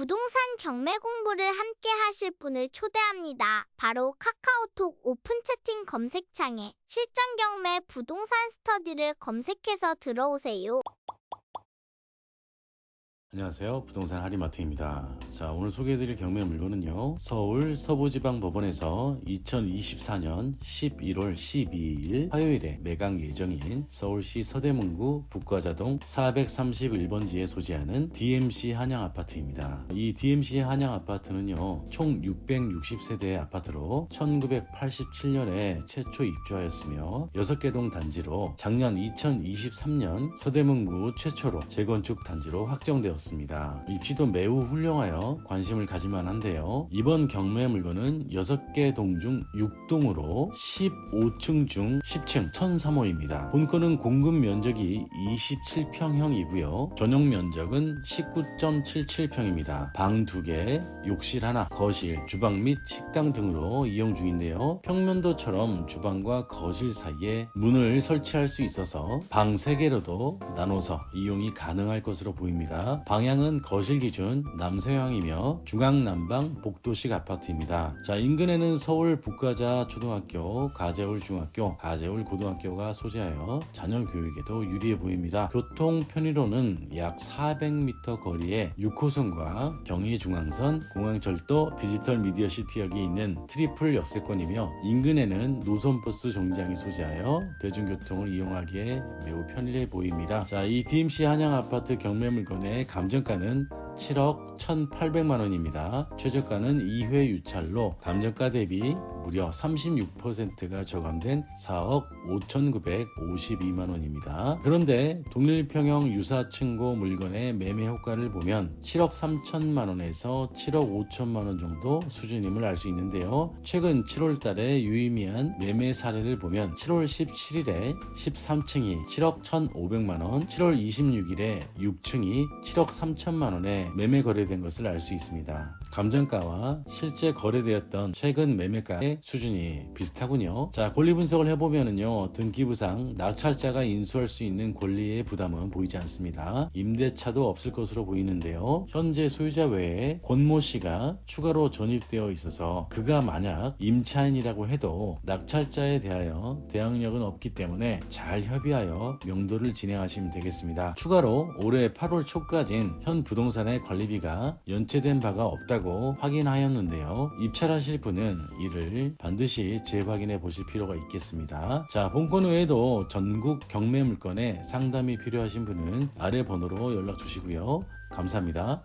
부동산 경매 공부를 함께 하실 분을 초대합니다. 바로 카카오톡 오픈 채팅 검색창에 실전 경매 부동산 스터디를 검색해서 들어오세요. 안녕하세요. 부동산 하리마트입니다. 자, 오늘 소개해드릴 경매 물건은요. 서울 서부지방법원에서 2024년 11월 12일 화요일에 매각 예정인 서울시 서대문구 북과자동 431번지에 소재하는 DMC 한양 아파트입니다. 이 DMC 한양 아파트는요. 총 660세대의 아파트로 1987년에 최초 입주하였으며 6개 동 단지로 작년 2023년 서대문구 최초로 재건축 단지로 확정되었습니다. 입지도 매우 훌륭하여 관심을 가질만 한데요. 이번 경매 물건은 6개 동 중 6동으로 15층 중 10층 1003호입니다. 본건은 공급 면적이 27평형이고요. 전용 면적은 19.77평입니다. 방 2개, 욕실 하나, 거실, 주방 및 식당 등으로 이용 중인데요. 평면도처럼 주방과 거실 사이에 문을 설치할 수 있어서 방 3개로도 나눠서 이용이 가능할 것으로 보입니다. 방향은 거실 기준 남서향이며 중앙남방 복도식 아파트입니다. 자, 인근에는 서울 북가자 초등학교, 가재울 중학교, 가재울 고등학교가 소재하여 자녀 교육에도 유리해 보입니다. 교통 편의로는 약 400m 거리에 6호선과 경의중앙선, 공항철도, 디지털 미디어 시티역이 있는 트리플 역세권이며 인근에는 노선버스 정류장이 소재하여 대중교통을 이용하기에 매우 편리해 보입니다. 자, 이 DMC 한양 아파트 경매 물건의 감정가는 7억 1,800만 원입니다. 최저가는 2회 유찰로 감정가 대비 무려 36%가 저감된 4억 5,952만 원입니다. 그런데 동일평형 유사층고 물건의 매매 효과를 보면 7억 3천만 원에서 7억 5천만 원 정도 수준임을 알 수 있는데요. 최근 7월 달에 유의미한 매매 사례를 보면 7월 17일에 13층이 7억 1,500만 원, 7월 26일에 6층이 7억 3천만 원에 매매 거래된 것을 알 수 있습니다. 감정가와 실제 거래되었던 최근 매매가의 수준이 비슷하군요. 자, 권리 분석을 해보면은요, 등기부상 낙찰자가 인수할 수 있는 권리의 부담은 보이지 않습니다. 임대차도 없을 것으로 보이는데요. 현재 소유자 외에 권모 씨가 추가로 전입되어 있어서 그가 만약 임차인이라고 해도 낙찰자에 대하여 대항력은 없기 때문에 잘 협의하여 명도를 진행하시면 되겠습니다. 추가로 올해 8월 초까진 현 부동산의 관리비가 연체된 바가 없다고 확인하였는데요. 입찰하실 분은 이를 반드시 재확인해 보실 필요가 있겠습니다. 자, 본건 외에도 전국 경매 물건에 상담이 필요하신 분은 아래 번호로 연락 주시고요. 감사합니다.